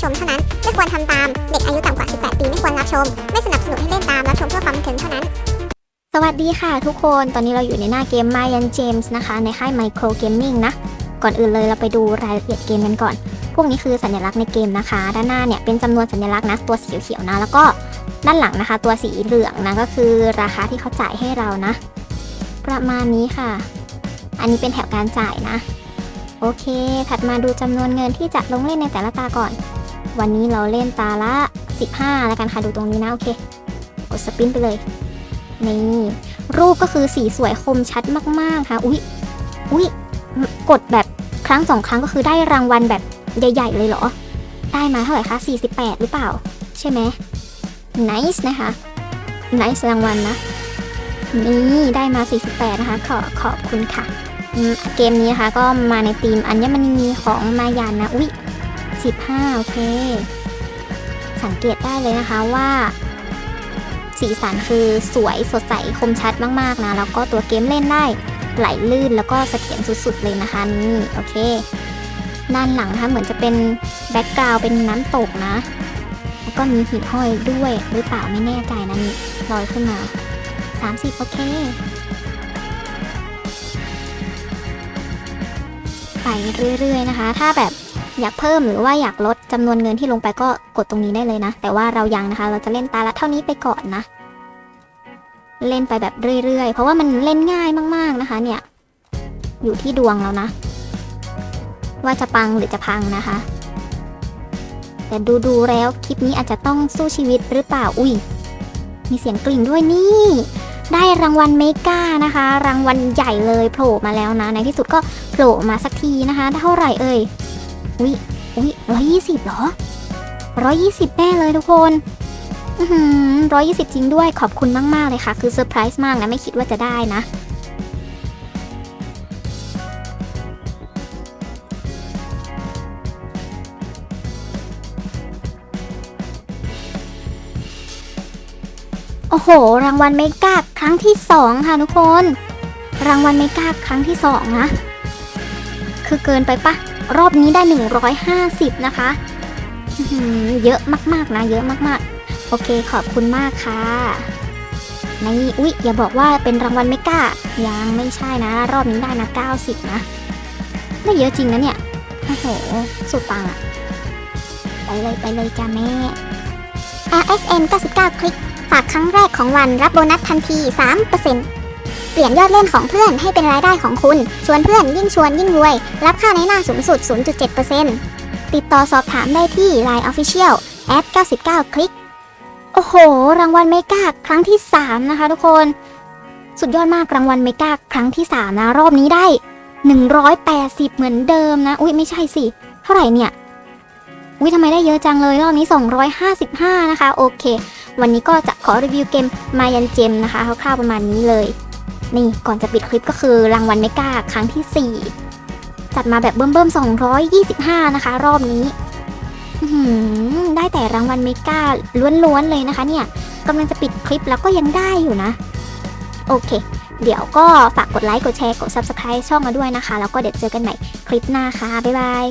ไม่ควรทำตาม เด็กอายุต่ำกว่า 18 ปีไม่ควรรับชม ไม่สนับสนุนให้เล่นตาม รับชมเพื่อความบันเทิงเท่านั้น สวัสดีค่ะทุกคน ตอนนี้เราอยู่ในหน้าเกม Myan James นะคะ ในค่าย Micro Gaming นะ ก่อนอื่นเลยเราไปดูรายละเอียดเกมกันก่อน พวกนี้คือสัญลักษณ์ในเกมนะคะ ด้านหน้าเนี่ยเป็นจำนวนสัญลักษณ์นะ ตัวสีเขียวๆนะ แล้วก็ด้านหลังนะคะ ตัวสีเหลืองนะ ก็คือราคาที่เขาจ่ายให้เรานะ ประมาณนี้ค่ะ อันนี้เป็นแถวการจ่ายนะโอเค ถัดมาดูจำนวนเงินที่จะลงเล่นในแต่ละตาก่อน วันนี้เราเล่นตาละ 15 แล้วกันค่ะ ดูตรงนี้นะ โอเค กดสปินไปเลย นี่ รูปก็คือสีสวยคมชัดมาก ๆ ค่ะ อุ๊ย อุ๊ย กดแบบครั้งสองครั้งก็คือได้รางวัลแบบใหญ่ ๆ เลยเหรอ ได้มาเท่าไหร่คะ 48 หรือเปล่า ใช่ไหม nice นะคะ nice รางวัลนะ นี่ได้มา 48 นะคะ ขอขอบคุณค่ะ เกมนี้นะคะก็มาในธีมอัญมณีของมายานนะ อุ๊ย 15 โอเค สังเกตได้เลยนะคะว่า สีสันคือสวยสดใสคมชัดมากๆนะ แล้วก็ตัวเกมเล่นได้ไหลลื่นแล้วก็เสถียรสุดๆเลยนะคะนี่โอเค ด้านหลังนะคะเหมือนจะเป็นแบ็กกราวเป็นน้ำตกนะ แล้วก็มีหินห้อยด้วยหรือเปล่าไม่แน่ใจนะนี่ลอยขึ้นมา 30 โอเคไปเรื่อยๆนะคะ ถ้าแบบ อยากเพิ่มหรือว่าอยากลดจำนวนเงินที่ลงไปก็กดตรงนี้ได้เลยนะ แต่ว่าเรายังนะคะ เราจะเล่นตาละเท่านี้ไปก่อนนะ เล่นไปแบบเรื่อยๆ เพราะว่ามันเล่นง่ายมากๆนะคะ เนี่ย อยู่ที่ดวงแล้วนะ ว่าจะปังหรือจะพังนะคะ แต่ดูดูๆแล้วคลิปนี้อาจจะต้องสู้ชีวิตหรือเปล่า อุ้ย มีเสียงกลิ่งด้วยนี่ได้รางวัลเมกานะคะ รางวัลใหญ่เลยโผล่มาแล้วนะ ในที่สุดก็โผล่มาสักทีนะคะ เท่าไหร่เอ่ย อุ้ยอุ้ยร้อยยี่สิบเหรอร้อยยี่สิบแน่เลยทุกคนร้อยยี่สิบจริงด้วยขอบคุณมาก ๆ เลยค่ะ คือเซอร์ไพรส์มากนะ ไม่คิดว่าจะได้นะ โอ้โห รางวัลเมกาครั้งที่สองค่ะทุกคน รางวัลเมกาครั้งที่สองนะ คือเกินไปปะ รอบนี้ได้ 150 นะคะอื้อหือเยอะมากๆนะ เยอะมากๆ โอเคขอบคุณมากค่ะนี่อุ๊ย อย่าบอกว่าเป็นรางวัลเมกายังไม่ใช่นะ รอบนี้ได้นะ 90 นะ ได้เยอะจริงนะเนี่ย โอ้โห สุดปังอะไปเลยไปเลยจ้าแม่ RSN 99 คลิก ฝากครั้งแรกของวันรับโบนัสทันที 3% เปลี่ยนยอดเล่นของเพื่อนให้เป็นรายได้ของคุณ ชวนเพื่อนยิ่งชวนยิ่งรวย รับค่าในหน้าสูงสุด 0.7%ติดต่อสอบถามได้ที่ Line Official @99 คลิก โอ้โห รางวัลเมกาครั้งที่ 3 นะคะทุกคน สุดยอดมากรางวัลเมกาครั้งที่ 3 นะ รอบนี้ได้ 180 เหมือนเดิมนะ อุ้ยไม่ใช่สิ เท่าไหร่เนี่ยอุ้ยทำไมได้เยอะจังเลยรอบนี้ 255 นะคะ โอเค วันนี้ก็จะขอรีวิวเกมมายันเจมนะคะคร่าวๆประมาณนี้เลย นี่ก่อนจะปิดคลิปก็คือรางวัลเมกาครั้งที่ 4 จัดมาแบบเบิ่มๆ225 นะคะ รอบนี้ได้แต่รางวัลเมกาล้วนๆเลยนะคะเนี่ยกำลังจะปิดคลิปแล้วก็ยังได้อยู่นะ โอเค เดี๋ยวก็ฝากกดไลค์ กดแชร์ กด Subscribe ช่องมาด้วยนะคะ แล้วก็เดี๋ยวเจอกันใหม่คลิปหน้าค่ะ บ๊ายบาย